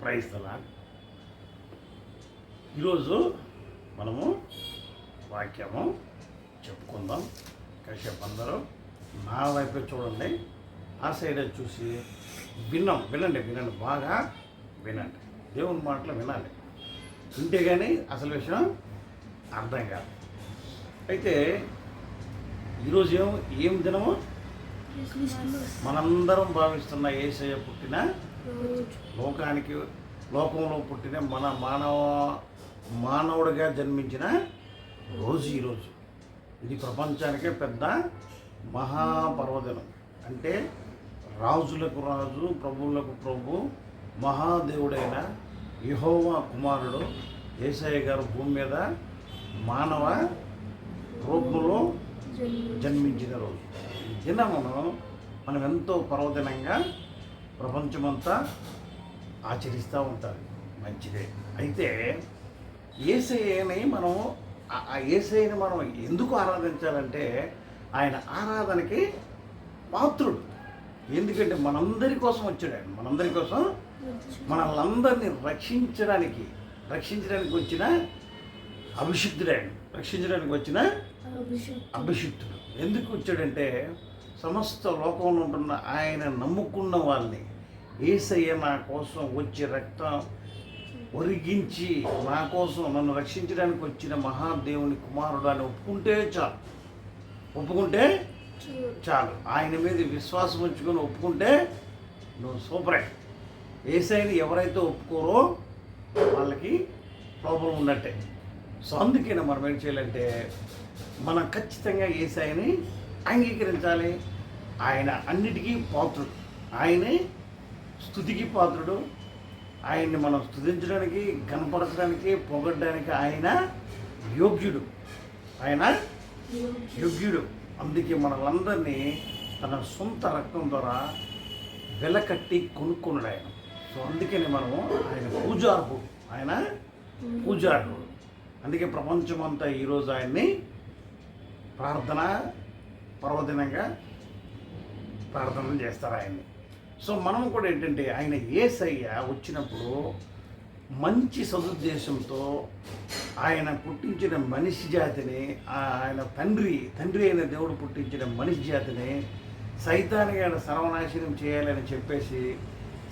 ప్రైస్తలా ఈరోజు మనము వాక్యము చెప్పుకుందాం. కాసేపు అందరూ నా వైపే చూడండి. ఆ సైడే చూసి విన్నాం వినండి వినండి బాగా వినండి. దేవుని మాటలు వినాలి. వింటే కానీ అసలు విషయం అర్థం కాదు. అయితే ఈరోజు ఏం ఏం దినము? మనందరం భావిస్తున్న ఏసయ్య పుట్టిన లోకానికి లోకంలో పుట్టిన మన మానవ మానవుడిగా జన్మించిన రోజు ఈరోజు ఇది ప్రపంచానికే పెద్ద మహాపర్వదినం. అంటే రాజులకు రాజు ప్రభువులకు ప్రభు మహాదేవుడైన యహోవా కుమారుడు ఏసయ్య గారు భూమి మీద మానవ రూపంలో జన్మించిన రోజు. ఈ దినమును మనం ఎంతో పర్వదినంగా ప్రపంచమంతా ఆచరిస్తూ ఉంటారు. మంచిదే. అయితే ఏసఐని మనం ఆ- ఆ ఏసఐని మనం ఎందుకు ఆరాధించాలంటే ఆయన ఆరాధనకి పాత్రుడు. ఎందుకంటే మనందరి కోసం వచ్చాడు ఆయన. మనందరి కోసం మనల్ని రక్షించడానికి రక్షించడానికి వచ్చిన అభిషిక్తుడు ఆయన. రక్షించడానికి వచ్చిన అభిషిక్తుడు. ఎందుకు వచ్చాడంటే సమస్త లోకంలో ఉంటున్న ఆయన నమ్ముకున్న వాళ్ళని ఏసయ్య నా కోసం వచ్చి రక్తం ఒరిగించి నా కోసం నన్ను రక్షించడానికి వచ్చిన మహాదేవుని కుమారుడు అని ఒప్పుకుంటే చాలు. ఒప్పుకుంటే చాలు. ఆయన మీద విశ్వాసం ఉంచుకొని ఒప్పుకుంటే నువ్వు సూపరే. ఏసైని ఎవరైతే ఒప్పుకోరో వాళ్ళకి ప్రాబ్లం ఉన్నట్టే. సో అందుకైనా మనం ఏం చేయాలంటే మనం ఖచ్చితంగా ఏసైని అంగీకరించాలి. ఆయన అన్నిటికీ పాత్రుడు. ఆయనే స్థుతికి పాత్రుడు. ఆయన్ని మనం స్థుతించడానికి కనపరచడానికి పొగడ్డానికి ఆయన యోగ్యుడు. ఆయన యోగ్యుడు. అందుకే మనలందరినీ తన సొంత రక్తం ద్వారా వెలకట్టి కొనుక్కున్నాడు ఆయన. సో అందుకని మనము ఆయన పూజార్హుడు. ఆయన పూజార్హుడు. అందుకే ప్రపంచమంతా ఈరోజు ఆయన్ని ప్రార్థన పర్వదినంగా ప్రార్థనలు చేస్తారు ఆయన్ని. సో మనం కూడా ఏంటంటే ఆయన ఏసయ్య వచ్చినప్పుడు మంచి సదుద్దేశంతో ఆయన పుట్టించిన మనిషి జాతిని ఆయన తండ్రి తండ్రి అయిన దేవుడు పుట్టించిన మనిషి జాతిని సైతానిగాడు సర్వనాశనం చేయాలని చెప్పేసి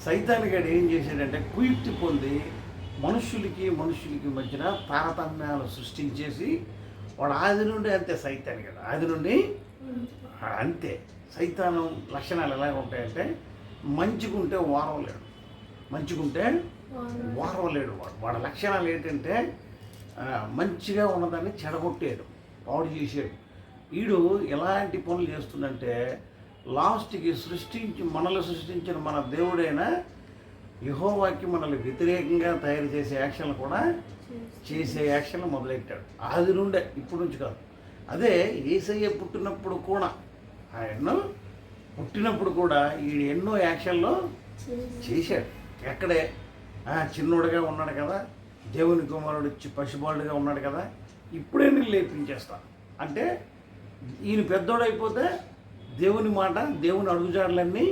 సైతానిగాడు ఏం చేశాడంటే కుయుక్తి పొంది మనుషులకి మనుషులకి మధ్యన తారతమ్యాలు సృష్టించేసి వాడు ఆది నుండి అంతే సైతానిగాడు ఆది నుండి అంతే. సైతానం లక్షణాలు ఎలా ఉంటాయంటే మంచిగుంటే వారవలేడు. మంచిగుంటే వారవలేడు వాడు. వాడి లక్షణాలు ఏంటంటే మంచిగా ఉన్నదాన్ని చెడగొట్టాడు పాడు చేసాడు వీడు ఎలాంటి పనులు చేస్తుందంటే లాస్ట్కి సృష్టించి మనల్ని సృష్టించిన మన దేవుడైన యహోవాకి మనల్ని వ్యతిరేకంగా తయారు చేసే యాక్షన్లు కూడా చేసే యాక్షన్లు మొదలెట్టాడు. ఆది నుండే ఇప్పటి నుంచి కాదు. అదే ఏసయ్య పుట్టినప్పుడు కూడా ఆయన్ను పుట్టినప్పుడు కూడా ఈ ఎన్నో యాక్షన్లు చేశాడు. ఎక్కడే చిన్నోడుగా ఉన్నాడు కదా దేవుని కుమారుడు వచ్చి పసిబాలుడుగా ఉన్నాడు కదా ఇప్పుడే నేను లేపించేస్తా. అంటే ఈయన పెద్దోడైపోతే దేవుని మాట దేవుని అడుగుజాడలన్నీ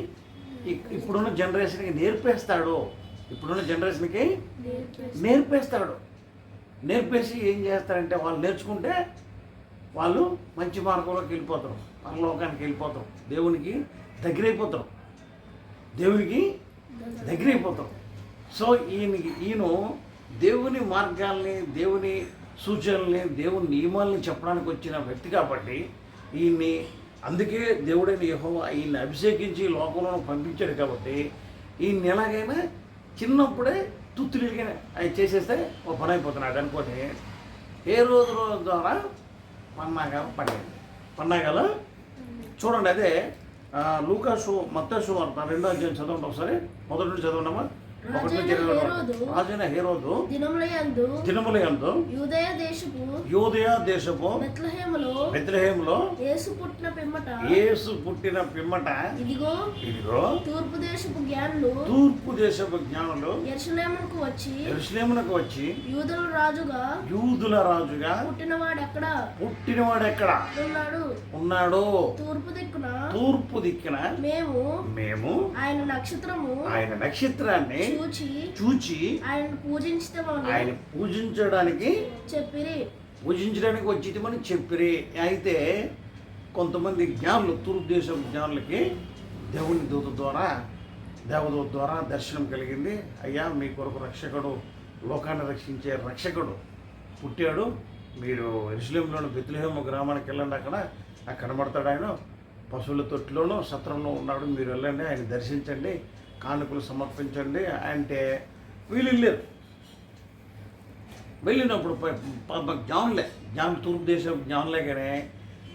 ఇప్పుడున్న జనరేషన్కి నేర్పేస్తాడు. ఇప్పుడున్న జనరేషన్కి నేర్పేస్తాడు. నేర్పేసి ఏం చేస్తారంటే వాళ్ళు నేర్చుకుంటే వాళ్ళు మంచి మార్గంలోకి వెళ్ళిపోతారు. పరలోకానికి వెళ్ళిపోతారు. దేవునికి దగ్గరైపోతాం. దేవునికి దగ్గరైపోతాం. సో ఈయనకి ఈయన దేవుని మార్గాల్ని దేవుని సూచనల్ని దేవుని నియమాల్ని చెప్పడానికి వచ్చిన వ్యక్తి కాబట్టి ఈయన్ని అందుకే దేవుడైన యహో ఈయన్ని అభిషేకించి లోకంలో పంపించాడు కాబట్టి ఈయన్ని ఎలాగైనా చిన్నప్పుడే తుత్తులుగా అవి చేసేస్తే ఒక పని అయిపోతున్నాడు అనుకోని ఏ రోజు రోజు ద్వారా పన్నాగాలు పడేది పన్నాగాలు చూడండి అదే లూకా షో మత్త షో వార్త రెండో అధ్యాయం చదవండి ఒకసారి. మొదటి చదవండి చదవండమ్మా ఒకటి నుంచి ఇరవై రాజైన హేరోదు. దినములయందు దినముల యందు. యూదయ దేశపు యోదయ దేశపు బెత్లహేములో బెత్లహేములో యేసు పుట్టిన పిమ్మట. యేసు పుట్టిన పిమ్మట. ఇదిగో ఇదిగో. తూర్పు దేశపు జ్ఞానులు తూర్పు దేశపు జ్ఞానులు ఎరుసలేమునకు వచ్చి ఎరుసలేమునకు వచ్చి యూదుల రాజుగా యూదుల రాజుగా పుట్టినవాడు ఎక్కడ పుట్టినవాడు ఎక్కడ ఉన్నాడు. ఉన్నాడు. తూర్పు దిక్కున తూర్పు దిక్కున మేము మేము ఆయన నక్షత్రము ఆయన నక్షత్రాన్ని చూచి ఆయన ఆయన పూజించడానికి చెప్పిరి. పూజించడానికి వచ్చిమని చెప్పిరి. అయితే కొంతమంది జ్ఞానులు తూర్పు దేశం జ్ఞానులకి దేవుని దూత ద్వారా దేవదూత ద్వారా దర్శనం కలిగింది. అయ్యా మీ కొరకు రక్షకుడు లోకాన్ని రక్షించే రక్షకుడు పుట్టాడు. మీరు ఎరుసలేంలోని బెత్లహేమ గ్రామానికి వెళ్ళండి అక్కడ. అక్కడ కనబడతాడు ఆయన. పశువుల తొట్టిలోనూ సత్రంలో ఉన్నాడు. మీరు వెళ్ళండి ఆయన దర్శించండి. కానుకలు సమర్పించండి అంటే వీళ్ళు లేరు వెళ్ళినప్పుడు జ్ఞానులే జ్ఞానం తూర్పు దేశం జ్ఞానులే కానీ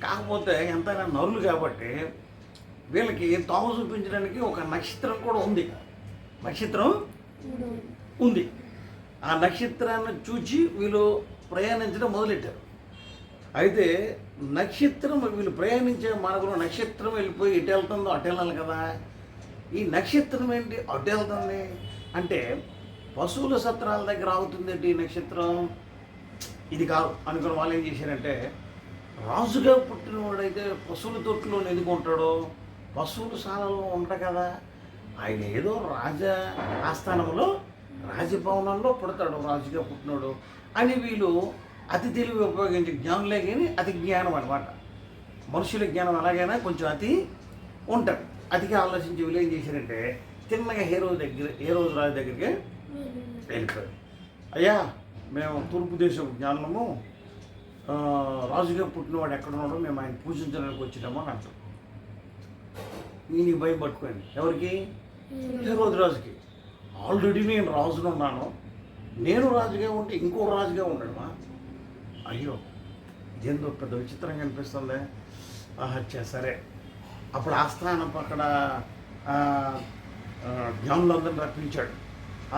కాకపోతే ఎంతైనా నరులు కాబట్టి వీళ్ళకి తాము చూపించడానికి ఒక నక్షత్రం కూడా ఉంది. నక్షత్రం? ఉంది. ఆ నక్షత్రాన్ని చూచి వీళ్ళు ప్రయాణించడం మొదలెట్టారు. అయితే నక్షత్రం వీళ్ళు ప్రయాణించే మార్గంలో నక్షత్రం వెళ్ళిపోయి ఎటు వెళ్తుందో అటు వెళ్ళాలి కదా. ఈ నక్షత్రం ఏంటి? అడ్డు వెళ్తుంది అంటే పశువుల సత్రాల దగ్గర ఆగుతుంది ఏంటి ఈ నక్షత్రం? ఇది కాదు. అనుకున్న వాళ్ళు ఏం చేశారంటే రాజుగా పుట్టినవాడైతే పశువుల తొట్టులో ఎందుకు ఉంటాడో పశువుల శాలలో ఉంటా కదా. ఆయన ఏదో రాజ ఆస్థానంలో రాజభవనంలో పుడతాడు రాజుగా పుట్టినాడు. అని వీళ్ళు అతి తెలివి ఉపయోగించి జ్ఞానులే కానీ అతి జ్ఞానం అనమాట మనుషుల జ్ఞానం ఎలాగైనా కొంచెం అతి ఉంటుంది. అతిగా ఆలోచించి వీళ్ళు ఏం చేశారంటే చిన్నగా హీరో దగ్గర హీరో రాజు దగ్గరికి వెళ్ళిపోయారు. అయ్యా మేము తూర్పు దేశం జ్ఞానము రాజుగా పుట్టినవాడు ఎక్కడున్నాడో మేము ఆయన పూజించడానికి వచ్చినాము అని అంటాం నేను ఈ భయం పట్టుకోండి ఎవరికి? హీరోజు రాజుకి. ఆల్రెడీ నేను రాజును ఉన్నాను. నేను రాజుగా ఉంటే ఇంకో రాజుగా ఉండడమా? అయ్యో ఇదేందో పెద్ద విచిత్రంగా అనిపిస్తుంది ఆహా సరే. అప్పుడు ఆస్థానం అక్కడ జ్ఞానులందరిని రప్పించాడు.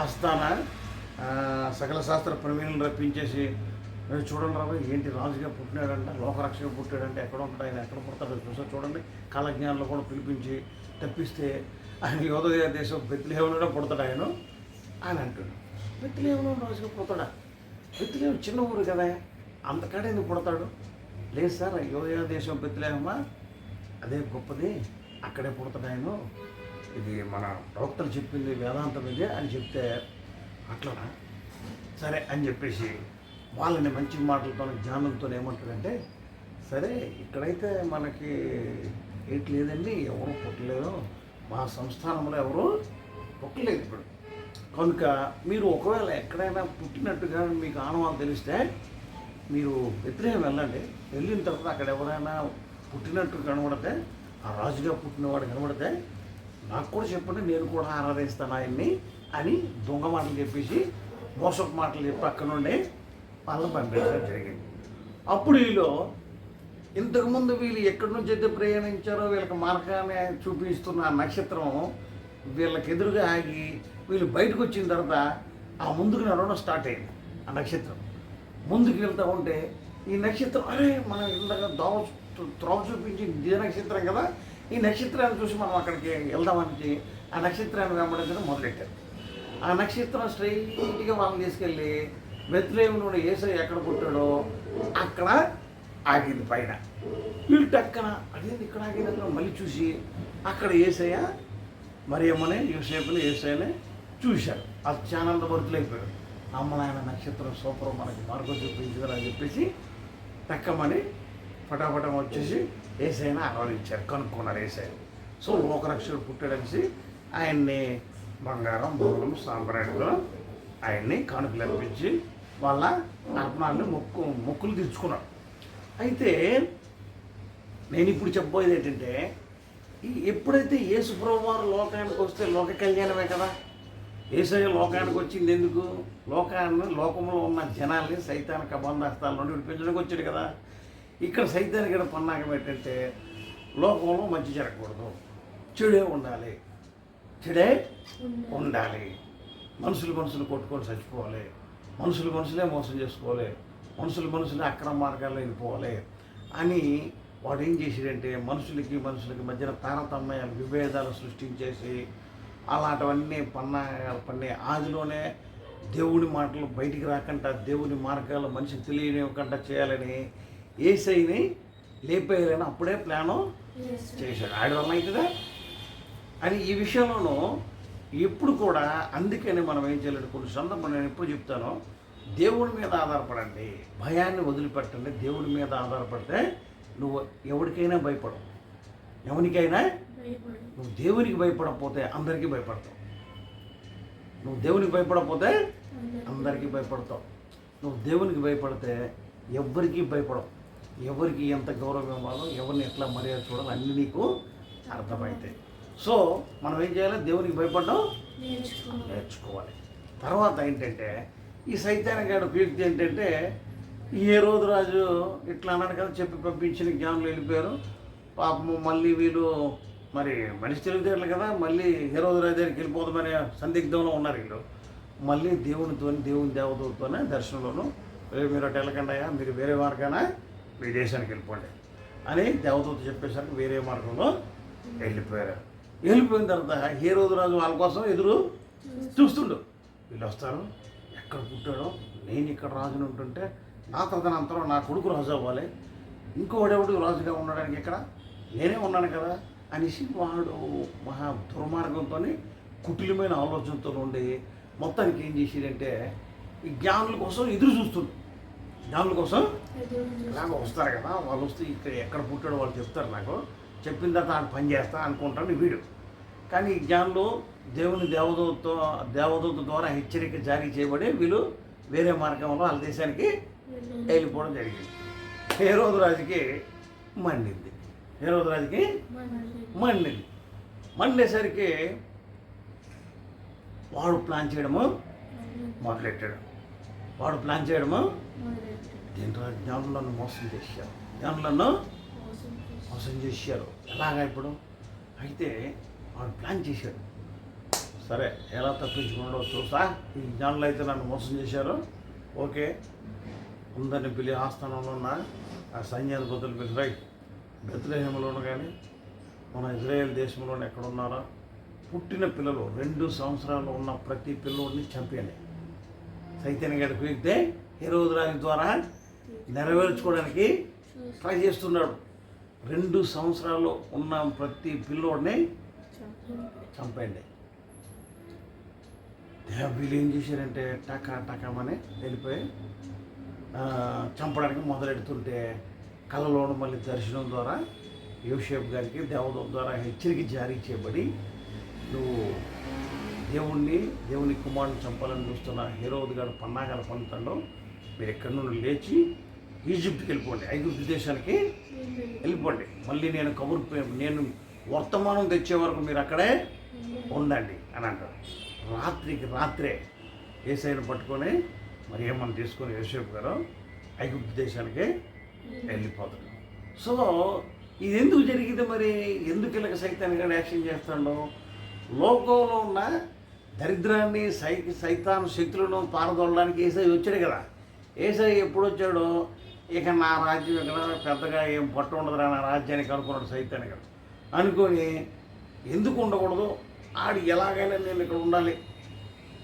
ఆస్థాన సకల శాస్త్ర ప్రవీణులను రప్పించేసి చూడండి రాబోయ్ ఏంటి రాజుగా పుట్టినాడంట లోకరక్షగా పుట్టాడంటే ఎక్కడ ఉంటాడు ఆయన ఎక్కడ పుడతాడు చూసా చూడండి. కాలజ్ఞానులు కూడా పిలిపించి తప్పిస్తే ఆయన యోదయ దేశం బెత్తిలేవులో పుడతాడు ఆయన ఆయన అంటాడు. బెత్తిలేవులో రాజుగా పుడతాడా? బెత్తిలేవు చిన్న ఊరు కదా అంతకాడే ఎందుకు పుడతాడు? లేదు సార్ యోదయ దేశం బెత్తిలేవమ్మా అదే గొప్పది. అక్కడే పుడతాడు ఇది మన ప్రవక్తలు చెప్పింది వేదాంతం ఇది అని చెప్తే అట్లనా? సరే అని చెప్పేసి వాళ్ళని మంచి మాటలతో జ్ఞానంతో ఏమంటారంటే సరే ఇక్కడైతే మనకి ఏంటి లేదండి ఎవరు పుట్టలేదు మా సంస్థానంలో ఎవరు పుట్టలేదు ఇప్పుడు. కనుక మీరు ఒకవేళ ఎక్కడైనా పుట్టినట్టుగా మీకు ఆనవాలు తెలిస్తే మీరు వ్యతిరేకం వెళ్ళండి. వెళ్ళిన తర్వాత అక్కడ ఎవరైనా పుట్టినట్టు కనబడితే ఆ రాజుగా పుట్టినవాడు కనబడితే నాకు కూడా చెప్పండి నేను కూడా ఆరాధిస్తాను ఆయన్ని అని దొంగ మాటలు చెప్పేసి మోసపు మాటలు చెప్పి అక్కడ నుండి వాళ్ళని పంపించడం జరిగింది. అప్పుడు వీళ్ళు ఇంతకుముందు వీళ్ళు ఎక్కడి నుంచి అయితే ప్రయాణించారో వీళ్ళకి మార్గాన్ని చూపిస్తున్న ఆ నక్షత్రం వీళ్ళకి ఎదురుగా ఆగి వీళ్ళు బయటకు వచ్చిన తర్వాత ఆ ముందుకు నడవడం స్టార్ట్ అయింది ఆ నక్షత్రం. ముందుకు వెళ్తూ ఉంటే ఈ నక్షత్రం అరే మనం ఇందాక దోవ త్రోవ చూపించి ఇదే నక్షత్రం కదా ఈ నక్షత్రాన్ని చూసి మనం అక్కడికి వెళ్దామని ఆ నక్షత్రాన్ని వెంబడించడం మొదలెట్టారు. ఆ నక్షత్రం స్ట్రైట్గా వాళ్ళని తీసుకెళ్ళి బెత్లేములో ఏసై ఎక్కడ పుట్టాడో అక్కడ ఆగింది పైన. వీళ్ళు టక్కన అదేంది ఇక్కడ ఆగిన మళ్ళీ చూసి అక్కడ ఏసయ్య మరి యూసేపుని ఏసయ్యని చూశారు. అది అత్యానంద భరితులైపోయారు అమ్మ నాయన నక్షత్రం సూపర్ మనకి మార్గం చూపించదని అని చెప్పేసి టక్కమని పటాపటం వచ్చేసి ఏసైనా ఆహ్వానించారు కనుక్కున్నారు ఏసై. సో లోకరక్షకుడు పుట్టాడనేసి ఆయన్ని బంగారం భూములు సాంబ్రాణితో ఆయన్ని కానుకలు అర్పించి వాళ్ళ అర్పణాన్ని మొక్కు మొక్కులు తీర్చుకున్నారు అయితే నేను ఇప్పుడు చెప్పబోయేది ఏంటంటే ఎప్పుడైతే యేసు ప్రభు వారు లోకానికి వస్తే లోక కళ్యాణమే కదా? ఏసయ్య లోకానికి వచ్చింది ఎందుకు? లోకాన్ని లోకంలో ఉన్న జనాల్ని సైతాన కబంధాస్తాల నుండి విడిపించడానికి వచ్చాడు కదా? ఇక్కడ సైతానికి ఇక్కడ పన్నాగం ఏంటంటే లోకంలో మంచి జరగకూడదు. చెడే ఉండాలి. చెడే ఉండాలి. మనుషులు మనుషులు కొట్టుకొని చచ్చిపోవాలి. మనుషులు మనుషులే మోసం చేసుకోవాలి. మనుషులు మనుషులే అక్రమ మార్గాల్లో వెళ్ళిపోవాలి అని వాడు ఏం చేసాడంటే మనుషులకి మనుషులకి మధ్యన తారతమ్యాలు విభేదాలు సృష్టించేసి అలాంటివన్నీ పన్నాగాలు పన్నే ఆదిలోనే దేవుడి మాటలు బయటికి రాకుండా దేవుని మార్గాలు మనిషికి తెలియనివ్వకుండా చేయాలని ఏసైని లేపేయాలని అప్పుడే ప్లాను చేశాడు. ఆడి వల్ల అవుతుందా అని ఈ విషయంలోనూ ఎప్పుడు కూడా అందుకని మనం ఏం చేయలేదు కొన్ని సందర్భం నేను ఎప్పుడు చెప్తాను. దేవుడి మీద ఆధారపడండి. భయాన్ని వదిలిపెట్టండి. దేవుడి మీద ఆధారపడితే నువ్వు ఎవరికైనా భయపడవు. ఎవరికైనా? నువ్వు దేవునికి భయపడకపోతే అందరికీ భయపడతావు. నువ్వు దేవునికి భయపడకపోతే అందరికీ. భయపడతావు. నువ్వు దేవునికి భయపడితే ఎవ్వరికీ భయపడవు. ఎవరికి ఎంత గౌరవం ఇవ్వాలో ఎవరిని ఎట్లా మర్యాద చూడాలో అన్నీ నీకు అర్థమవుతాయి సో మనం ఏం చేయాలి? దేవునికి భయపడడం? నేర్చుకో నేర్చుకోవాలి. తర్వాత ఏంటంటే ఈ సైతాన గారి ఉపయుక్తి ఏంటంటే ఈ ఏ రోజు రాజు ఇట్లా అన్నాడు కదా చెప్పి పంపించిన జ్ఞానులు వెళ్ళిపోయారు. పాపము మళ్ళీ వీళ్ళు మరి మనిషి తెలివితేటలు కదా మళ్ళీ ఏ రోజు రాజు దగ్గరికి వెళ్ళిపోదామనే సందిగ్ధంలో ఉన్నారు వీళ్ళు. మళ్ళీ దేవునితో దేవుని దేవతతోనే దర్శనంలోను. "ఏ మీరు అటు వెళ్ళకండాయా మీరు వేరే మార్గాన మీ దేశానికి వెళ్ళిపోండి అని దేవతతో చెప్పేసరికి వేరే మార్గంలో వెళ్ళిపోయారు. వెళ్ళిపోయిన తర్వాత ఏ రోజు రాజు వాళ్ళ కోసం ఎదురు చూస్తుండు. వీళ్ళు వస్తారు. ఎక్కడ పుట్టాడో? నేను ఇక్కడ రాజుని ఉంటుంటే నా తదనంతరం నా కొడుకు రాజు అవ్వాలి. ఇంకోడెవడు రాజుగా ఉండడానికి ఇక్కడ నేనే ఉన్నాను కదా అనేసి వాడు మహా దుర్మార్గంతో కుటిలమైన ఆలోచనతో ఉండి మొత్తానికి ఏం చేసేదంటే ఈ జ్ఞానుల కోసం ఎదురు చూస్తుండు. జ్ఞానుల కోసం? ఇలాగ వస్తారు కదా వాళ్ళు వస్తే ఇక్కడ ఎక్కడ పుట్టాడో వాళ్ళు చెప్తారు నాకు. చెప్పిన తర్వాత ఆయన పని చేస్తా అనుకుంటాను వీడు. కానీ ఈ జ్ఞానులు దేవుని దేవదూత దేవదూత ద్వారా హెచ్చరిక జారీ చేయబడి వీళ్ళు వేరే మార్గంలో వాళ్ళ దేశానికి వెళ్ళిపోవడం జరిగింది. హేరోదు రాజుకి మండింది. హేరోదు రాజుకి మండింది. మండేసరికి వాడు ప్లాన్ చేయడము మొదలెట్టాడు. వాడు ప్లాన్ చేయడము? దీంట్లో జ్ఞానులు నన్ను మోసం చేశారు. జ్ఞానులను మోసం చేశారు. ఎలాగా ఇప్పుడు? అయితే వాడు ప్లాన్ చేశాడు. సరే ఎలా తప్పించుకున్నాడో చూసా? ఈ జ్ఞానులు అయితే నన్ను మోసం చేశారు. ఓకే. అందరిని పిలి ఆస్థానంలో ఉన్న ఆ సైన్యాధిపతులు పిలిరాయి బెత్లహేమలోను కానీ మన ఇజ్రాయెల్ దేశంలోనే ఎక్కడున్నారో? పుట్టిన పిల్లలు రెండు సంవత్సరాలు ఉన్న ప్రతి పిల్లోడిని చంపేయండి. చైతన్య గారి వెళ్తే హీరోజు రాజు ద్వారా నెరవేర్చుకోవడానికి ట్రై చేస్తున్నాడు. రెండు సంవత్సరాలు ఉన్న ప్రతి పిల్లోడిని చంపండి దే- వీళ్ళు ఏం చేశారంటే టకా టకామని వెళ్ళిపోయి చంపడానికి మొదలెడుతుంటే కళ్ళలోను మళ్ళీ దర్శనం ద్వారా యోషేఫ్ గారికి దేవదం ద్వారా హెచ్చరిక జారీ చేయబడి నువ్వు దేవుణ్ణి దేవుని కుమారుని చంపాలని చూస్తున్న హీరోద్ గారు పన్నాగాల పొందుతాడు మీరు ఎక్కడి నుండి లేచి ఈజిప్ట్కి వెళ్ళిపోండి. ఐగుప్తు దేశానికి వెళ్ళిపోండి. మళ్ళీ నేను కబురు నేను వర్తమానం తెచ్చే వరకు మీరు అక్కడే ఉండండి అని అంటారు రాత్రికి రాత్రే ఏసైని పట్టుకొని మరి ఏమన్నా తీసుకొని యోసేపు గారు ఐగుప్తు దేశానికి వెళ్ళిపోతాడు సో ఇది ఎందుకు జరిగింది మరి? ఎందుకు ఇలాగ సైతాన్ని కానీ యాక్షన్ చేస్తాడు? లోకంలో ఉన్న దరిద్రాన్ని సై సైతాన్ శక్తులను పారదోడడానికి ఏసై వచ్చాడు కదా. ఏసై ఎప్పుడు వచ్చాడో ఇక నా రాజ్యం ఇక్కడ పెద్దగా ఏం పట్టు ఉండదురా నా రాజ్యానికి అనుకున్నాడు సైతాన్ని ఇక్కడ అనుకొని ఎందుకు ఉండకూడదు? ఆడు ఎలాగైనా నేను ఇక్కడ ఉండాలి.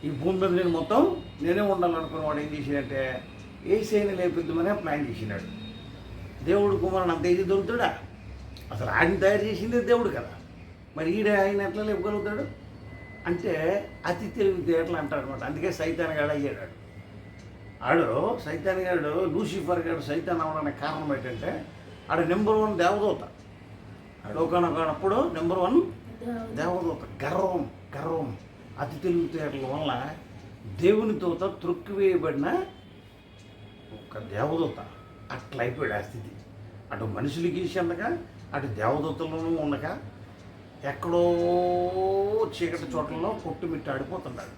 ఈ భూమి మీద నేను మొత్తం నేనే ఉండాలనుకున్న వాడు ఏం చేసాడంటే ఏసైని లేపిద్దామనే ప్లాన్ చేసినాడు. దేవుడు కుమారుడు అంత ఏది దొరుకుతాడా? అసలు ఆయన తయారు చేసింది దేవుడు కదా. మరి ఈడ ఆయన ఎట్లా లేపగలుగుతాడు? అంటే అతి తెలివితేటలు అంటాడు అనమాట అందుకే సైతాన్ గాడు అయ్యాడు ఆడు. సైతాన్ గాడు లూసిఫర్ గాడు సైతాన్ అవ్వడానికి కారణం ఏంటంటే ఆడ నెంబర్ వన్ దేవదూత. లోకానప్పుడు నెంబర్ వన్ దేవదూత. గర్వం గర్వం. అతి తెలివితేటల వల్ల దేవుని దూత త్రొక్కివేయబడిన ఒక దేవదూత. అట్లా అయిపోయాడు ఆ స్థితి. అటు మనుషులకి చెందక అటు దేవదూతలను ఉండక ఎక్కడో చీకటి చోట్లలో కొట్టుమిట్టాడిపోతున్నాడు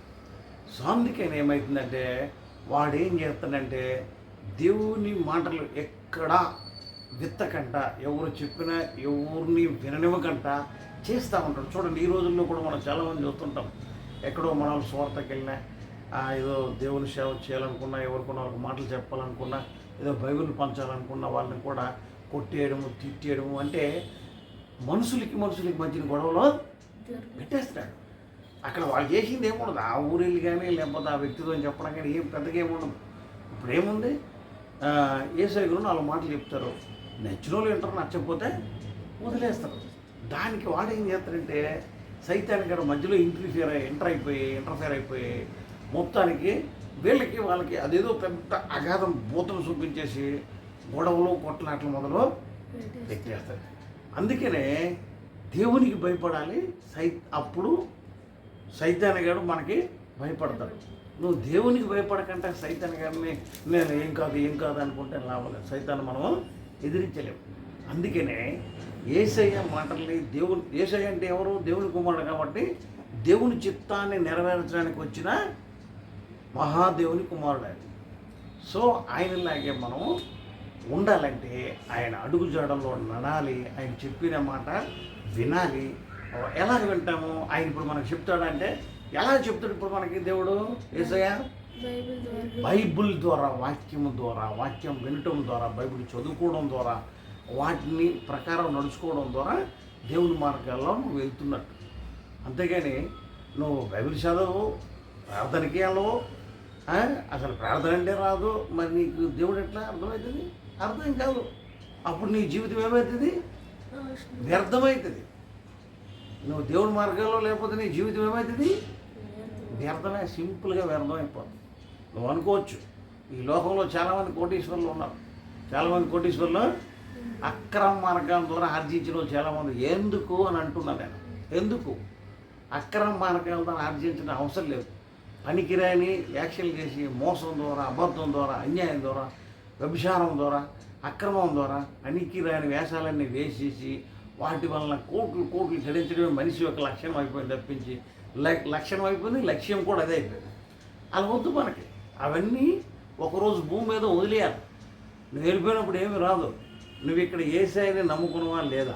సో అందుకని ఏమవుతుందంటే వాడు ఏం చేస్తాడంటే దేవుని మాటలు ఎక్కడా విత్తకంట ఎవరు చెప్పినా ఎవరిని విననివ్వకంట చేస్తూ ఉంటాడు. చూడండి ఈ రోజుల్లో కూడా మనం చాలామంది చూస్తుంటాం. ఎక్కడో మనం స్వార్థకి వెళ్ళినా ఏదో దేవుని సేవ చేయాలనుకున్నా ఎవరికన్నా ఒక మాటలు చెప్పాలనుకున్నా ఏదో బైబిల్ పంచాలనుకున్న వాళ్ళని కూడా కొట్టేయడము తిట్టేయడము అంటే మనుషులకి మనుషులకి మధ్యన గొడవలో పెట్టేస్తాడు. అక్కడ వాళ్ళు చేసింది ఏముండదు. ఆ ఊరెళ్ళి కానీ లేకపోతే ఆ వ్యక్తితో చెప్పడం కానీ ఏం పెద్దగా ఏముండదు. ఇప్పుడు ఏముంది? ఏ సైగురు నాలుగు మాటలు చెప్తారు. నచ్చిన వాళ్ళు వింటారు నచ్చకపోతే వదిలేస్తారు. దానికి వాడు ఏం చేస్తారంటే సైతాన్ గారు మధ్యలో ఇంటర్ఫియర్ అయ్యి ఎంటర్ అయిపోయి ఇంటర్ఫియర్ అయిపోయి మొత్తానికి వీళ్ళకి వాళ్ళకి అదేదో పెద్ద అగాధం భూతం చూపించేసి గొడవలు కొట్లాటలు మొదలు పెట్టేస్తారు. అందుకనే దేవునికి భయపడాలి. సై అప్పుడు సైతాన్ గారు మనకి భయపడతాడు. నువ్వు దేవునికి భయపడకంటే సైతాన్ గారిని నేను ఏం కాదు ఏం కాదు అనుకుంటే లాభలేదు సైతాన్ని మనం ఎదిరించలేము అందుకనే ఏసయ్య మాటల్ని దేవుని ఏసయ్య అంటే ఎవరు? దేవుని కుమారుడు కాబట్టి దేవుని చిత్తాన్ని నెరవేర్చడానికి వచ్చిన మహాదేవుని కుమారుడు ఆయన. సో ఆయనలాగే మనం ఉండాలంటే ఆయన అడుగు జాడల్లో నడాలి. ఆయన చెప్పిన మాట వినాలి. ఎలా వింటాము? ఆయన ఇప్పుడు మనకు చెప్తాడంటే ఎలా చెప్తాడు ఇప్పుడు మనకి దేవుడు? ఏసయ్య? బైబిల్ ద్వారా వాక్యం ద్వారా వాక్యం వినటం ద్వారా బైబిల్ చదువుకోవడం ద్వారా వాటిని ప్రకారం నడుచుకోవడం ద్వారా దేవుని మార్గాల్లో నువ్వు వెళ్తున్నట్టు. అంతేగాని నువ్వు బైబిల్ చదవు ప్రార్థనకి వెళ్ళవు? అసలు ప్రార్థన అంటే రాదు. మరి నీకు దేవుడు ఎట్లా అర్థమవుతుంది? అర్థం కాదు. అప్పుడు నీ జీవితం ఏమవుతుంది? వ్యర్థమవుతుంది. నువ్వు దేవుడి మార్గంలో లేకపోతే నీ జీవితం ఏమవుతుంది వ్యర్థమే సింపుల్గా వ్యర్థం అయిపోతుంది. నువ్వు అనుకోవచ్చు ఈ లోకంలో చాలామంది కోటీశ్వరులు ఉన్నారు. చాలామంది కోటీశ్వరులు అక్రమ మార్గాల ద్వారా ఆర్జించిన వాళ్ళు చాలామంది. ఎందుకు అని అంటున్నాను నేను. ఎందుకు? అక్రమ మార్గాల ద్వారా ఆర్జించిన అవసరం లేదు. పనికిరాని వ్యాఖ్యలు చేసి మోసం ద్వారా అబద్ధం ద్వారా అన్యాయం ద్వారా వ్యభిచారం ద్వారా అక్రమం ద్వారా పనికిరాని వేషాలన్నీ వేసేసి వాటి వలన కోట్లు కోట్లు గడించడమే మనిషి యొక్క లక్ష్యం అయిపోయింది తప్పించి ల- లక్ష్యం అయిపోయింది లక్ష్యం కూడా అదే అయిపోయింది. అలా వద్దు మనకి. అవన్నీ ఒకరోజు భూమి మీద వదిలేయాలి. నువ్వు వెళ్ళిపోయినప్పుడు ఏమీ రాదు. నువ్వు ఇక్కడ ఏసాయని నమ్ముకున్నావా లేదా?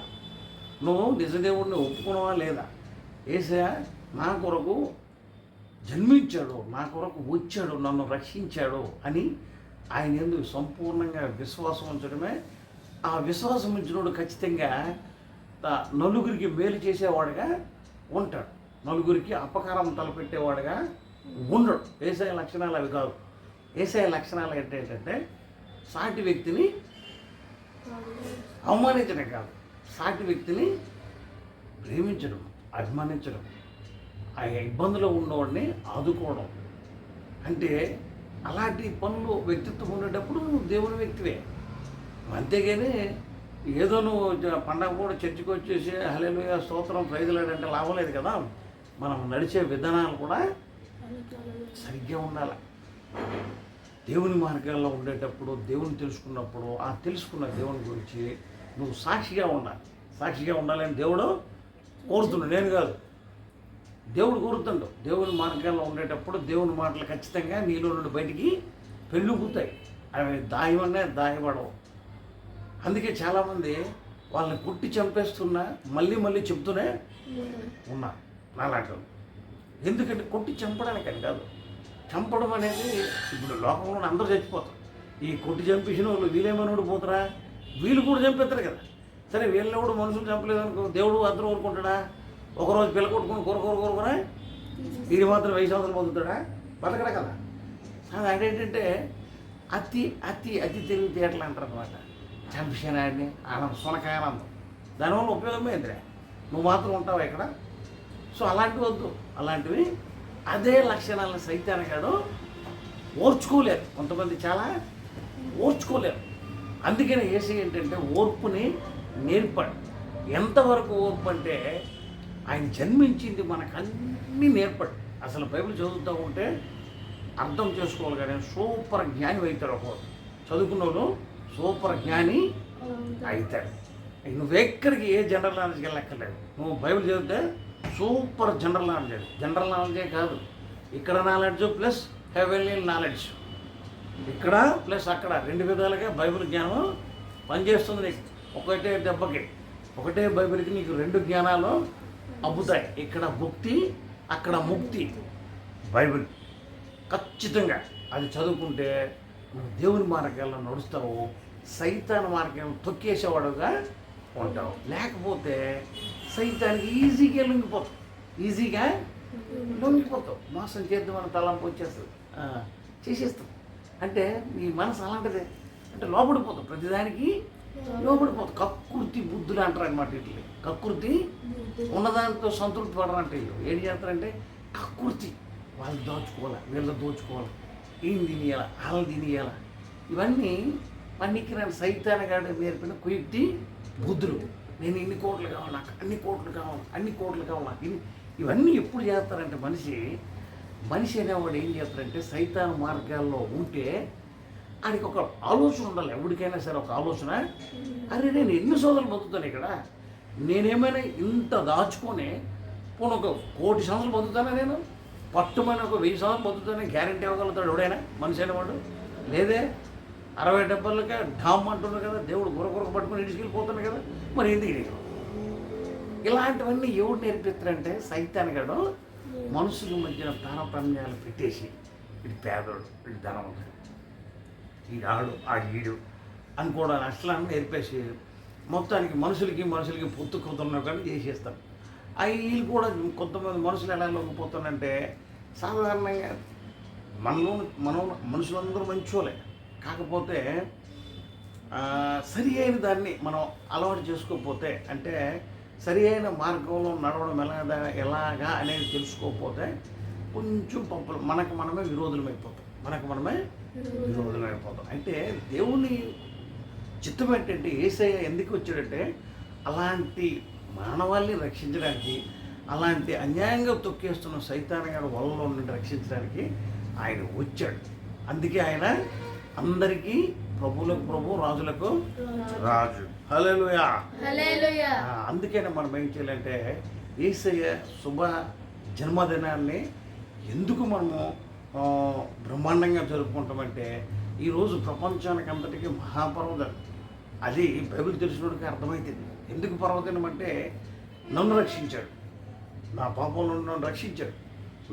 నువ్వు నిజదేవుడిని ఒప్పుకున్నావా లేదా? ఏసయ నా కొరకు జన్మించాడు నా కొరకు వచ్చాడు నన్ను రక్షించాడు అని ఆయన ఎందుకు సంపూర్ణంగా విశ్వాసం ఉంచడమే. ఆ విశ్వాసం ఉంచినోడు ఖచ్చితంగా నలుగురికి మేలు చేసేవాడుగా ఉంటాడు. నలుగురికి అపకారం తలపెట్టేవాడుగా ఉండడు. ఏసఐ లక్షణాలు అవి కాదు ఏసఐ లక్షణాలు ఏంటంటే సాటి వ్యక్తిని అవమానించడం కాదు. సాటి వ్యక్తిని ప్రేమించడం అభిమానించడం ఆ ఇబ్బందులో ఉన్నవాడిని ఆదుకోవడం. అంటే అలాంటి పనులు వ్యక్తిత్వం ఉండేటప్పుడు నువ్వు దేవుని వ్యక్తివే. అంతేగాని ఏదో నువ్వు పండగ కూడా చర్చికి వచ్చేసి హలేలుయ స్తోత్రం ప్రైజులాడంటే లాభం లేదు కదా. మనం నడిచే విధానాలు కూడా సరిగ్గా ఉండాలి. దేవుని మార్గాల్లో ఉండేటప్పుడు దేవుని తెలుసుకున్నప్పుడు ఆ తెలుసుకున్న దేవుని గురించి నువ్వు సాక్షిగా ఉండాలి. సాక్షిగా ఉండాలని దేవుడు కోరుతున్నాడు నేను కాదు. దేవుడు కోరుతుండు. దేవుని మార్గాల్లో ఉండేటప్పుడు దేవుని మాటలు ఖచ్చితంగా నీలో నుండి బయటికి పెళ్ళుకుతాయి అవి దాయమన్నా దాయపడవు అందుకే చాలామంది వాళ్ళని పుట్టి చంపేస్తున్నా మళ్ళీ మళ్ళీ చెప్తూనే ఉన్నారు నాలాంటి ఎందుకంటే కొట్టి చంపడానికని కాదు. చంపడం అనేది ఇప్పుడు లోకంలో అందరూ చచ్చిపోతారు. ఈ కొట్టి చంపేసిన వాళ్ళు వీళ్ళేమని పోతారా? వీళ్ళు కూడా చంపేస్తారు కదా. సరే వీళ్ళని కూడా మనుషులు చంపలేదు అనుకో దేవుడు అందరూ ఊరుకుంటాడా ఒకరోజు పిల్ల కొట్టుకుని కూర కూర కూరకునే వీరి మాత్రం వెయ్యి సంవత్సరాలు పొందుతాడా బతకడా కదా. అది అదేంటంటే అతి అతి అతి తెలివితేటలు అంటారు అనమాట చంపేసానాడిని ఆనందం సునకానందం దానివల్ల ఉపయోగం నువ్వు మాత్రం ఉంటావా ఇక్కడ? సో అలాంటివి వద్దు. అలాంటివి అదే లక్షణాలను సైతానగాడు ఓర్చుకోలేరు. కొంతమంది చాలా ఓర్చుకోలేరు. అందుకని ఏసీ ఏంటంటే ఓర్పుని నేర్పాడు. ఎంతవరకు ఓర్పు అంటే ఆయన జన్మించింది మనకు అన్నీ అసలు బైబిల్ చదువుతూ ఉంటే అర్థం చేసుకోవాలి కానీ సూపర్ జ్ఞాని అవుతారు ఒక చదువుకున్నోడు సూపర్ జ్ఞాని అవుతాడు. నువ్వెక్కడికి ఏ జనరల్ నాలెడ్జ్కి వెళ్ళక్కర్లేదు. నువ్వు బైబిల్ చదివితే సూపర్ జనరల్ నాలెడ్జ్ జనరల్ నాలెడ్జే కాదు. ఇక్కడ నాలెడ్జ్ ప్లస్ హెవెన్లీ నాలెడ్జ్. ఇక్కడ ప్లస్ అక్కడ రెండు విధాలుగా బైబిల్ జ్ఞానం పనిచేస్తుంది నీకు. ఒకటే దెబ్బకి. ఒకటే బైబిల్కి నీకు రెండు జ్ఞానాలు అబ్బుతాయి. ఇక్కడ భుక్తి అక్కడ ముక్తి. బైబిల్. ఖచ్చితంగా. అది చదువుకుంటే నువ్వు దేవుని మార్గాల్లో నడుస్తావు. సైతాన్ మార్గం తొక్కేసేవాడుగా ఉంటావు. లేకపోతే సైతానికి ఈజీగా లొంగిపోతావు. ఈజీగా లొంగిపోతావు. మోసం చేద్దామని తలంపు వచ్చేస్తుంది. చేసేస్తాం. చేసేస్తావు అంటే నీ మనసు అలాంటిదే. అంటే లోపడిపోతావు ప్రతిదానికి లోపడిపోతుంది కక్కుర్తి బుద్ధులు అంటారు అనమాట వీటిని. కక్కుర్తి ఉన్నదానితో సంతృప్తి పడరంట వీళ్ళు. ఏం చేస్తారంటే కక్కుర్తి. వాళ్ళు దోచుకోవాలి. వీళ్ళు దోచుకోవాలి. ఏం తినేయాల? వాళ్ళు తినేయాల? ఇవన్నీ పన్నికిరాని సైతానగాడు నేర్పిన కుయుక్తి బుద్ధులు నేను ఇన్ని కోట్లు కావాలి నాకు అన్ని కోట్లు కావాలి అన్ని కోట్లు కావాలి నాకు. ఇవన్నీ ఎప్పుడు చేస్తారంటే మనిషి మనిషి అనేవాడు ఏం చేస్తారంటే సైతాన మార్గాల్లో ఉంటే ఆయనకి ఒక ఆలోచన ఉండాలి. ఎవరికైనా సరే ఒక ఆలోచన. అరే నేను ఎన్ని సోదరులు బతుకుతాను ఇక్కడ? నేనేమైనా ఇంత దాచుకొని పోను ఒక కోటి సంవత్సరాలు బతుకుతానా నేను? పట్టుమని ఒక వెయ్యి సంవత్సరాలు బతుకుతానే గ్యారంటీ ఇవ్వగలుగుతాడు ఎవడైనా? మనిషి అనేవాడు? లేదే? అరవై డెబ్బలకే ఢామ్ అంటున్నారు కదా దేవుడు గురగురక పట్టుకుని ఇడిచికెళ్ళిపోతున్నాడు కదా మరి ఎందుకు ఇది ఇలాంటివన్నీ ఎవడు నేర్పిస్తారంటే సైతానిగాడు మనుషుల మధ్యన తారతమ్యాలు పెట్టేసి ఇది పేదోడు ఇది ధనవంతుడు ఈ ఆడు ఆ అని అనుకోవడానికి అట్లా నేర్పేసి మొత్తానికి మనుషులకి మనుషులకి పొత్తు కుదురున్న కానీ చేసేస్తారు. ఆ వీళ్ళు కూడా కొంతమంది మనుషులు ఎలా లొంగిపోతారంటే సాధారణంగా మనలో మనం మనుషులందరూ మంచోలే. కాకపోతే సరి అయిన దాన్ని మనం అలవాటు చేసుకోకపోతే అంటే సరి అయిన మార్గంలో నడవడం ఎలాగా ఎలాగా అనేది తెలుసుకోకపోతే కొంచెం పప్పులు మనకు మనమే విరోధులమైపోతాం మనకు మనమే విరోధులమైపోతాం అంటే దేవుని చిత్తం ఏంటంటే ఏసయ్య ఎందుకు వచ్చాడంటే అలాంటి మానవాళ్ళని రక్షించడానికి అలాంటి అన్యాయంగా తొక్కేస్తున్న సైతానగాడు వలలో నుండి రక్షించడానికి ఆయన వచ్చాడు. అందుకే ఆయన అందరికీ ప్రభువులకు ప్రభు రాజులకు రాజు. హల్లెలూయా. హల్లెలూయా. ఆ, అందుకనే మనం ఏం చేయాలంటే ఏసయ్య శుభ జన్మదినాన్ని ఎందుకు మనము ఆ, బ్రహ్మాండంగా జరుపుకుంటామంటే ఈరోజు ప్రపంచానికి అంతటికీ మహాపర్వతం అది బైబిల్ తెలిసినోడికి అర్థమవుతుంది ఎందుకు పర్వతం అంటే నన్ను రక్షించాడు. నా పాపం నుండి నన్ను రక్షించాడు.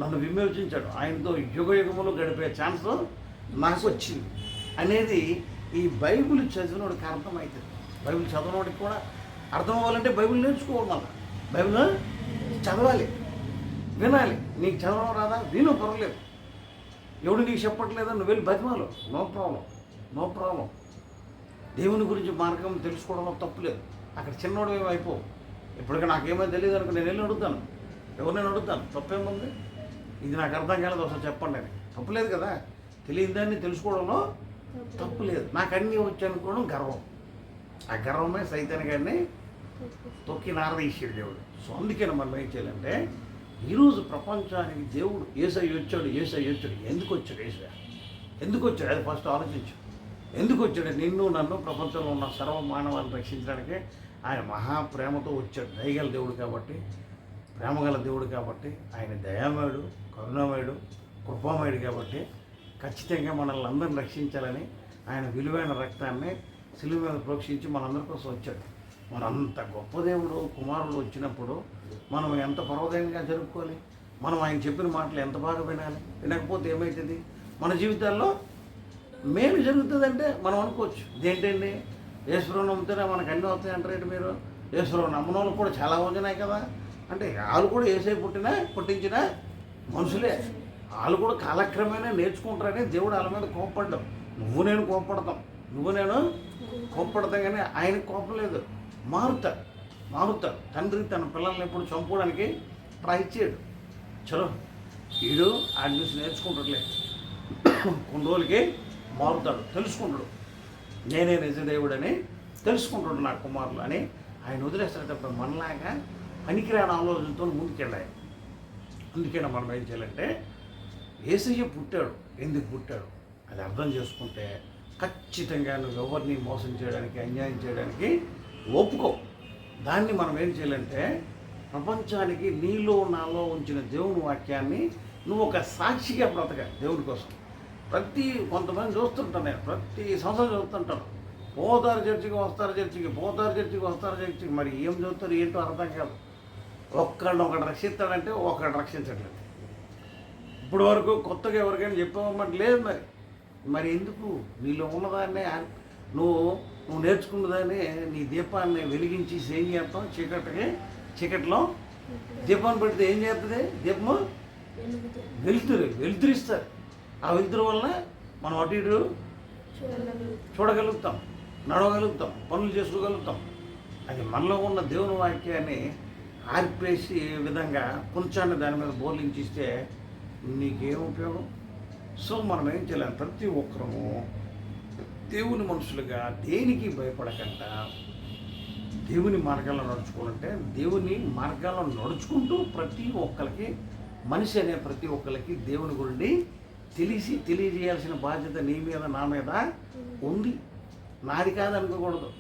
నన్ను విమోచించాడు. ఆయనతో యుగ యుగములు గడిపే ఛాన్స్ నాకు వచ్చింది. అనేది ఈ బైబిల్ చదివినోడికి అర్థమవుతుంది. బైబిల్ చదవనోడికి కూడా అర్థం అవ్వాలంటే బైబిల్ నేర్చుకోవాలి మళ్ళా. బైబిల్ చదవాలి వినాలి. నీకు చదవడం రాదా? విను పర్వాలేదు. ఎవడు నీకు చెప్పట్లేదా నువ్వు వెళ్ళి బతిమాలు. No problem no problem. దేవుని గురించి మార్గం తెలుసుకోవడంలో తప్పులేదు అక్కడ చిన్నోడు ఏమో అయిపోవు ఇప్పటికీ నాకేమో తెలియదు అనుకో నేను వెళ్ళి అడుగుతాను. ఎవరినైనా అడుగుతాను? తప్పేముంది? ఇది నాకు అర్థం కాలేదు ఒకసారి చెప్పండి అని. తప్పులేదు కదా? తెలియని దాన్ని తెలుసుకోవడంలో తప్పు లేదు నాకు అన్నీ వచ్చి అనుకోవడం గర్వం. ఆ గర్వమే సైతాన్ గారిని తొక్కి నారదీసాడు దేవుడు. సో అందుకని మనం ఏం చేయాలంటే ఈరోజు ప్రపంచానికి దేవుడు ఏసై వచ్చాడు ఏసై వచ్చాడు. ఎందుకు వచ్చాడు ఏసై? ఎందుకు వచ్చాడు? అది ఫస్ట్ ఆలోచించు. ఎందుకు వచ్చాడు? నిన్ను నన్ను ప్రపంచంలో ఉన్న సర్వ మానవాన్ని రక్షించడానికి ఆయన మహాప్రేమతో వచ్చాడు. దయగల దేవుడు కాబట్టి ప్రేమగల దేవుడు కాబట్టి ఆయన దయామయుడు కరుణామయుడు కృపామయుడు కాబట్టి ఖచ్చితంగా మనల్ని అందరిని రక్షించాలని ఆయన విలువైన రక్తాన్ని సిలువ మీద ప్రోక్షించి మనందరి కోసం వచ్చాడు. మన అంత గొప్ప దేవుడు కుమారుడు వచ్చినప్పుడు మనం ఎంత పర్వతంగా జరుపుకోవాలి? మనం ఆయన చెప్పిన మాటలు ఎంత బాగా వినాలి? వినకపోతే ఏమవుతుంది మన జీవితాల్లో మేలు జరుగుతుందంటే మనం అనుకోవచ్చు. ఇదేంటండి? ఈశ్వరం నమ్మితేనే మనకు అన్నీ వస్తాయి అంటారేంటి మీరు? ఈశ్వరం నమ్మని వాళ్ళు కూడా చాలా ఉన్నాయి కదా. అంటే వాళ్ళు కూడా ఏసై పుట్టినా పుట్టించిన మనుషులే. వాళ్ళు కూడా కాలక్రమేణా నేర్చుకుంటారని దేవుడు వాళ్ళ మీద కోప్పడ్డాం. నువ్వు నేను కోప్పడతాం. నువ్వు నేను కోప్పడతాం కానీ ఆయనకు కోపం లేదు. మారుతాడు మారుతాడు తండ్రి తన పిల్లల్ని ఎప్పుడు చంపుకోవడానికి ట్రై చేయడు. చలో వీడు ఆడి నుంచి నేర్చుకుంటాడులే. కొన్ని రోజులకి మారుతాడు తెలుసుకుంటాడు. నేనే నిజదేవుడని తెలుసుకుంటాడు నా కుమారులు అని ఆయన వదిలేసేటప్పుడు మనలాగా పనికిరాని ఆలోచనతో ముందుకెళ్ళాయి అందుకే మనం ఏం చేయాలంటే ఏసయ్య పుట్టాడు. ఎందుకు పుట్టాడు? అది అర్థం చేసుకుంటే ఖచ్చితంగా నువ్వు ఎవరిని మోసం చేయడానికి అన్యాయం చేయడానికి ఒప్పుకో. దాన్ని మనం ఏం చేయాలంటే ప్రపంచానికి నీలో నాలో ఉంచిన దేవుని వాక్యాన్ని నువ్వు ఒక సాక్షిగా బ్రతక దేవుడి కోసం. ప్రతి కొంతమంది చూస్తుంటాను నేను ప్రతి సంవత్సరం చూస్తుంటాను. పోతారు చర్చికి వస్తారు చర్చికి పోతారు చర్చికి వస్తారు చర్చికి. మరి ఏం చదువుతారు ఏంటో అర్థం కాదు. ఒక్కడిని ఒకటి రక్షిస్తాడంటే ఒకడు రక్షించట్లేదు. ఇప్పటి వరకు కొత్తగా ఎవరికైనా చెప్పామన్నమాట లేదు మరి. మరి ఎందుకు? నీలో ఉన్నదాన్ని నువ్వు నువ్వు నేర్చుకున్నదాన్ని నీ దీపాన్ని వెలిగించి ఏం చేస్తాం చీకటికి చీకటిలో దీపాన్ని పెడితే ఏం చేస్తుంది దీపము వెలుతురు వెలుతురిస్తారు. ఆ వెలుతురు వల్ల మనం అటు ఇటు చూడగలుగుతాం నడవగలుగుతాం పనులు చేసుకోగలుగుతాం. అది మనలో ఉన్న దేవుని వాక్యాన్ని ఆర్పేసి విధంగా కొంచాన్ని దాని మీద బోర్లించిస్తే నీకేం ఉపయోగం? సో మనం ఏం చేయాలి? ప్రతి ఒక్కరము దేవుని మనుషులుగా దేనికి భయపడకుండా దేవుని మార్గాల్లో నడుచుకోవాలంటే దేవుని మార్గాల్లో నడుచుకుంటూ ప్రతి ఒక్కరికి మనిషి అనే ప్రతి ఒక్కరికి దేవుని గురించి తెలిసి తెలియజేయాల్సిన బాధ్యత నీ మీద నా మీద ఉంది. నాది కాదనుకోకూడదు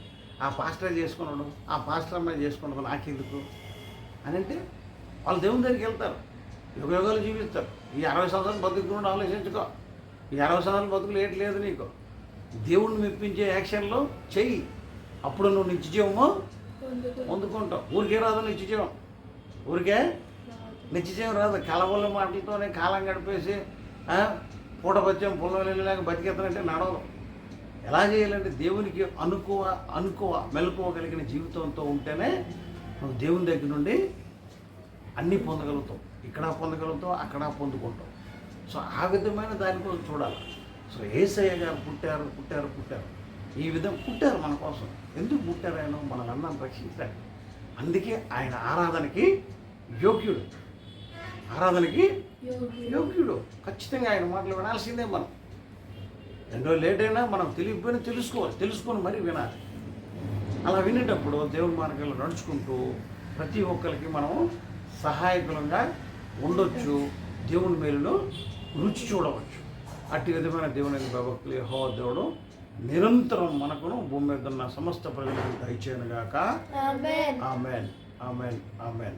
ఆ పాస్టర్ చేసుకున్నాడు ఆ పాస్టర్ అమ్మాయి చేసుకున్నాడు నాకెందుకు? అని అంటే వాళ్ళు దేవుని దగ్గరికి వెళ్తారు. యుగ యుగాలు జీవిస్తారు ఈ అరవై సంవత్సరాలు బతుకుకుండా ఆలోచించుకో ఈ అరవై సంవత్సరాలు బతుకులు ఏటి లేదు నీకు. దేవుణ్ణి మెప్పించే యాక్షన్లో చెయ్యి. అప్పుడు నువ్వు నిత్య జీవము పొందుకో పొందుకుంటావు. ఊరికే రాదు నిత్య జీవం ఊరికే నిత్య జీవం రాదు. కలవల మాటలతోనే కాలం గడిపేసి ఆ, పూట బత్యం పుల్లలేక బతికెత్తనంటే నడవదు ఎలా చేయాలంటే దేవునికి అనుకువ అనుకువ మెలకువ జీవితంతో ఉంటేనే నువ్వు దేవుని దగ్గర నుండి అన్నీ పొందగలుగుతావు. ఇక్కడ పొందగలుగుతావు అక్కడ పొందుకుంటావు. సో ఆ విధమైన దానికోసం చూడాలి. సో ఏసయ్య గారు పుట్టారు పుట్టారు పుట్టారు. ఈ విధం పుట్టారు మన కోసం. ఎందుకు పుట్టారు ఆయన? మనల్ని అన్నం రక్షించడానికి అందుకే ఆయన ఆరాధనకి యోగ్యుడు. ఆరాధనకి యోగ్యుడు. ఖచ్చితంగా ఆయన మాటలు వినాల్సిందే మనం. ఎంతో లేట్ అయినా మనం తెలియకపోయినా తెలుసుకోవాలి. తెలుసుకొని మరీ వినాలి. అలా వినేటప్పుడు దేవుని మార్గంలో నడుచుకుంటూ ప్రతి ఒక్కరికి మనం సహాయకులంగా ఉండొచ్చు దేవుని మేలులో రుచి చూడవచ్చు. అట్టి విధమైన దేవుని భక్తులు హో దేవుడు నిరంతరం మనకును భూమి మీద ఉన్న సమస్త ప్రజలకు దయచేయను గాక ఆమేన్. ఆమెన్. ఆమెన్. ఆమెన్.